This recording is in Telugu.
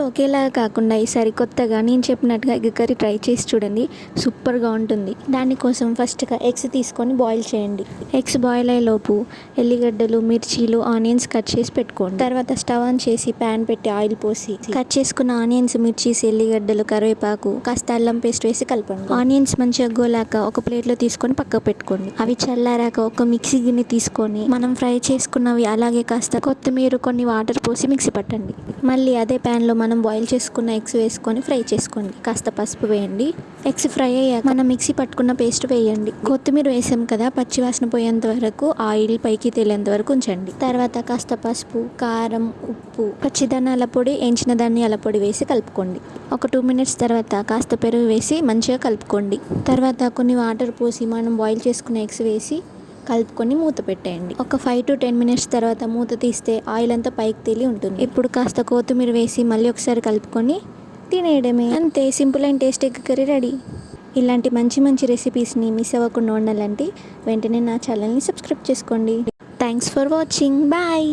ఎప్పుడు ఒకేలాగా కాకుండా ఈసారి కొత్తగా నేను చెప్పినట్టుగా ఎగ్ కర్రీ ట్రై చేసి చూడండి. సూపర్గా ఉంటుంది. దానికోసం ఫస్ట్గా ఎగ్స్ తీసుకొని బాయిల్ చేయండి. ఎగ్స్ బాయిల్ అయ్యేలోపు ఎల్లిగడ్డలు మిర్చీలు ఆనియన్స్ కట్ చేసి పెట్టుకోండి. తర్వాత స్టవ్ ఆన్ చేసి ప్యాన్ పెట్టి ఆయిల్ పోసి కట్ చేసుకున్న ఆనియన్స్ మిర్చీస్ ఎల్లిగడ్డలు కరివేపాకు కాస్త అల్లం పేస్ట్ వేసి కలపండి. ఆనియన్స్ మంచిగా గోలాక ఒక ప్లేట్లో తీసుకొని పక్కకు పెట్టుకోండి. అవి చల్లారాక ఒక మిక్సీ గిన్నె తీసుకొని మనం ఫ్రై చేసుకున్నవి అలాగే కాస్త కొత్తిమీర కొన్ని వాటర్ పోసి మిక్సీ పట్టండి. మళ్ళీ అదే ప్యాన్లో మనం మనం బాయిల్ చేసుకున్న ఎగ్స్ వేసుకొని ఫ్రై చేసుకోండి. కాస్త పసుపు వేయండి. ఎగ్స్ ఫ్రై అయ్యాక మనం మిక్సీ పట్టుకున్న పేస్ట్ వేయండి. కొత్తిమీర వేసాం కదా పచ్చివాసన పోయేంత వరకు ఆయిల్ పైకి తేలేంత వరకు ఉంచండి. తర్వాత కాస్త పసుపు కారం ఉప్పు పచ్చిధనాల పొడి ఎంచిన ధనియాల పొడి వేసి కలుపుకోండి. ఒక టూ మినిట్స్ తర్వాత కాస్త పెరుగు వేసి మంచిగా కలుపుకోండి. తర్వాత కొన్ని వాటర్ పోసి మనం బాయిల్ చేసుకున్న ఎగ్స్ వేసి కలుపుకొని మూత పెట్టేయండి. ఒక ఫైవ్ టు టెన్ మినిట్స్ తర్వాత మూత తీస్తే ఆయిల్ అంతా పైకి తేలి ఉంటుంది. ఇప్పుడు కాస్త కొత్తిమీర వేసి మళ్ళీ ఒకసారి కలుపుకొని తినేయడమే. అంతే simple and taste egg curry ready. ఇలాంటి మంచి మంచి రెసిపీస్ని మిస్ అవ్వకుండా ఉండాలంటే వెంటనే నా ఛానల్ని సబ్స్క్రైబ్ చేసుకోండి. Thanks for watching bye